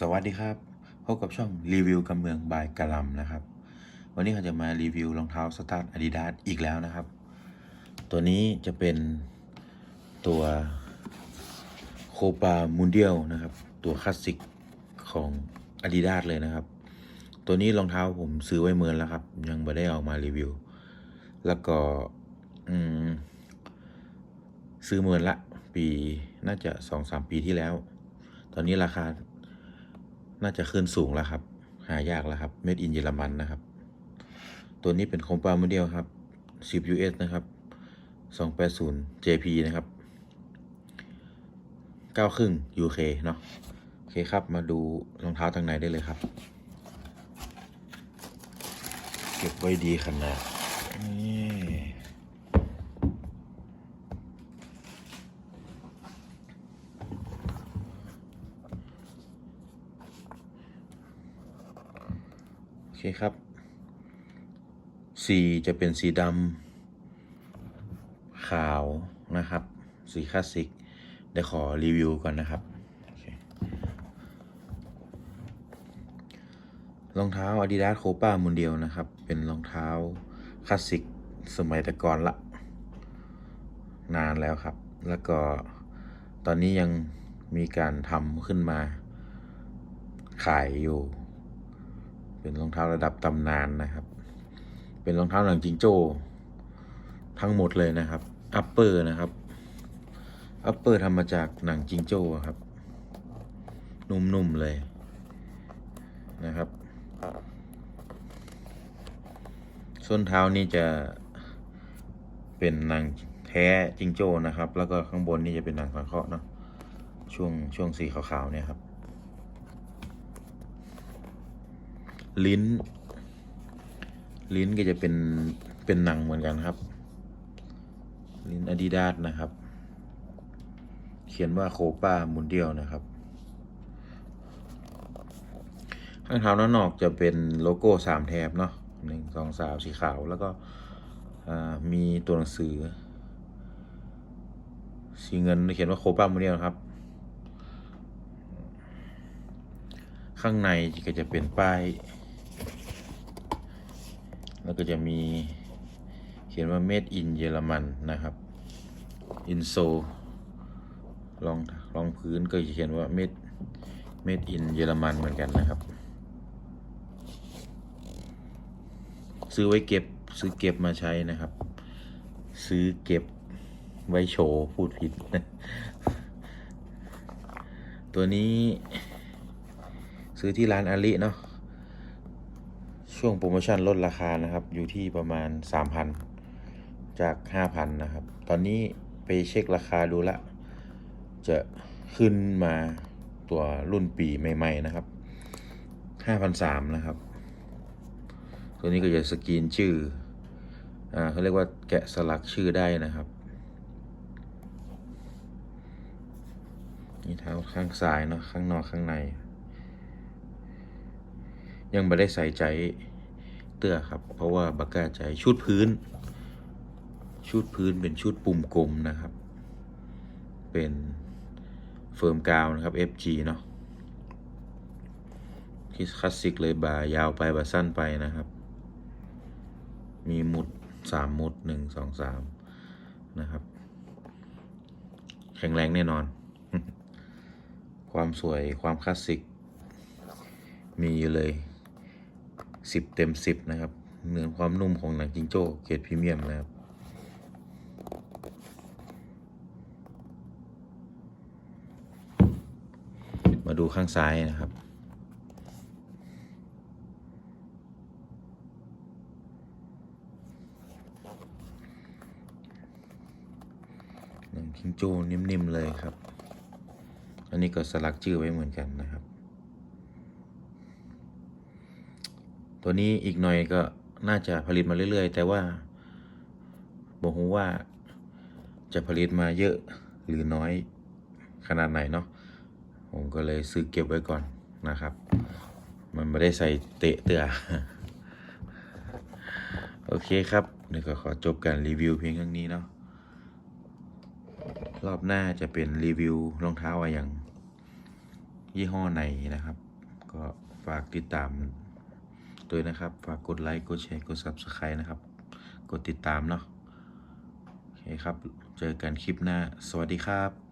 สวัสดีครับ พบกับช่องรีวิวกำเมืองบายกะลำนะครับ วันนี้เราจะมารีวิวรองเท้าสตาร์ทอาดิดาสอีกแล้วนะครับ ตัวนี้จะเป็นตัวโคปามูนเดียลนะครับ ตัวคลาสสิกของอาดิดาสเลยนะครับ ตัวนี้รองเท้าผมซื้อไว้เมินแล้วครับ ยังไม่ได้เอามารีวิว แล้วก็อืมซื้อเมินละ ปีน่าจะสองสามปีที่แล้ว ตอนนี้ราคา น่าจะขึ้นสูงแล้วครับ หายากแล้วครับ Made in เยอรมันนะครับ ตัวนี้เป็นคอมปาโมเดลครับ 10 US นะครับ 280 JP นะครับ9ครึ่ง UK เนาะโอเคครับ มาดูรองเท้าทางในได้เลยครับ เก็บไว้ดีขนาดนี่ โอเคครับสีจะเป็นสีดำขาวนะครับ สีคลาสสิกเดี๋ยวขอรีวิวก่อนนะครับ รองเท้า Adidas Copa m u n d i a l นะครับ เป็นรองเท้าคลาสสิกสมัยแต่ก่อนละ นานแล้วครับ แล้วก็ตอนนี้ยังมีการทำขึ้นมาขายอยู่ เป็นรองเท้าระดับตำนานนะครับ เป็นรองเท้าหนังจิงโจ้ทั้งหมดเลยนะครับ อัปเปอร์นะครับ อัปเปอร์ทำมาจากหนังจิงโจ้ครับ นุ่มๆเลยนะครับ ส้นเท้านี่จะเป็นหนังแท้จิงโจ้นะครับ แล้วก็ข้างบนนี่จะเป็นหนังสังเคราะห์เนาะช่วงช่วงสีขาวๆเนี่ยครับ ลิ้น ลิ้นก็จะเป็น เป็นหนังเหมือนกันครับ ลิ้นอาดิดาสนะครับ เขียนว่าโคปามุนเดียลนะครับ ข้างเท้าด้านนอกจะเป็นโลโก้สามแถบเนาะหนึ่งสองสามสีขาวแล้วก็มีตัวหนังสือ สีเงินเขียนว่าโคปามุนเดียลครับข้างในก็จะเป็นป้าย แล้วก็จะมีเขียนว่า made in เยอรมันนะครับ inso รองรองพื้นก็จะเขียนว่า made made in เยอรมันเหมือนกันนะครับ ซื้อไว้เก็บซื้อเก็บมาใช้นะครับ ซื้อเก็บไว้โชว์พูดผิด ตัวนี้ซื้อที่ร้านอาลีเนาะ ช่วงโปรโมชั่นลดราคานะครับ อยู่ที่ประมาณ 3,000 จาก 5,000 นะครับ ตอนนี้ไปเช็คราคาดูละ จะขึ้นมาตัวรุ่นปีใหม่ ๆ นะครับ5,300นะครับ ตัวนี้ก็จะสกรีนชื่อ อ่าเขาเรียกว่าแกะสลักชื่อได้นะครับ นี่เท้าข้างซ้ายเนาะข้างนอกข้างใน ยังไม่ได้ใส่ใจ ตื้อครับ เพราะว่าบักกล้าใจชุดพื้น ชุดพื้นเป็นชุดปุ่มกลมนะครับ เป็นเฟิร์มกาวนะครับ FG เนาะที่คลาสสิกเลยบายาวไปบาสั้นไปนะครับ มีหมุดสามหมุดหนึ่งสองสามนะครับ แข็งแรงแน่นอน ความสวยความคลาสสิกมีอยู่เลย สิบเต็มสิบนะครับ เนื้อความนุ่มของหนังจิงโจ้เกรดพรีเมียมนะครับมาดูข้างซ้ายนะครับ หนังจิงโจ้นิ่มๆเลยครับ อันนี้ก็สลักชื่อไว้เหมือนกันนะครับ ตัวนี้อีกหน่อยก็น่าจะผลิตมาเรื่อย ๆ แต่ว่าบอกฮูว่าจะผลิตมาเยอะหรือน้อยขนาดไหนเนาะผมก็เลยซื้อเก็บไว้ก่อนนะครับ มันไม่ได้ใส่เตะเตือโอเคครับเดี๋ยวก็ขอจบการรีวิวเพียงเท่านี้เนาะรอบหน้าจะเป็นรีวิวรองเท้าอะไรอย่างยี่ห้อไหนนะครับ ก็ฝากติดตาม ด้วยนะครับ ฝากกดไลค์ กดแชร์ กด Subscribe นะครับ กดติดตามเนาะ โอเคครับ เจอกันคลิปหน้า สวัสดีครับ